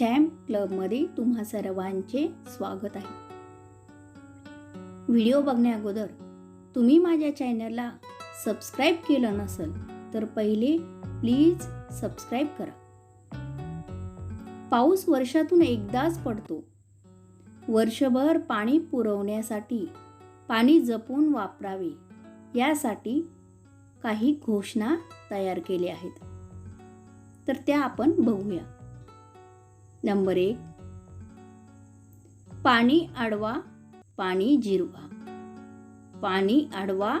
Champ क्लबमध्ये तुम्हा सर्वांचे स्वागत आहे. व्हिडिओ बघण्या अगोदर तुम्ही माझ्या चॅनलला सबस्क्राईब केलं नसेल तर पहिले प्लीज सबस्क्राईब करा. पाऊस वर्षातून एकदाच पडतो. वर्षभर पाणी पुरवण्यासाठी पाणी जपून वापरावे यासाठी काही घोषणा तयार केल्या आहेत. तर त्या आपण बघूया. नंबर एक. पाणी आडवा पाणी जिरवा. पाणी आडवा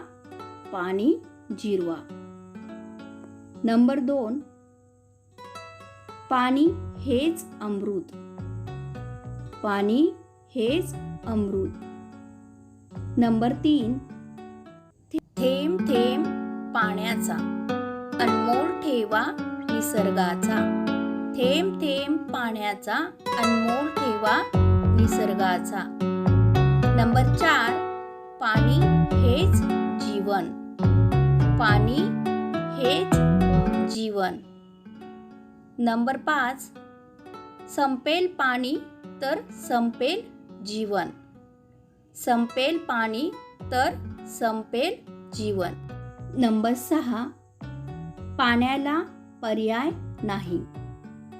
पाणी जिरवा. नंबर दोन. पाणी हेच अमृत. पाणी हेच अमृत. नंबर तीन. थेंब थेंब पाण्याचा. अनमोल ठेवा निसर्गाचा. थेंब थेंब पाण्याचा अनमोल ठेवा निसर्गाचा. नंबर चार पाणी हेच जीवन. पाणी हेच जीवन. नंबर पाच संपेल पाणी तर संपेल जीवन. संपेल पाणी तर संपेल जीवन. नंबर सहा पाण्याला पर्याय नाही.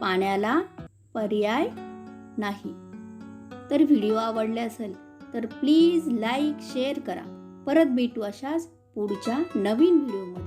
पाण्याला पर्याय नाही. तर व्हिडिओ आवडले असेल तर प्लीज लाईक शेअर करा. परत भेटू अशाच पुढच्या नवीन व्हिडिओमध्ये.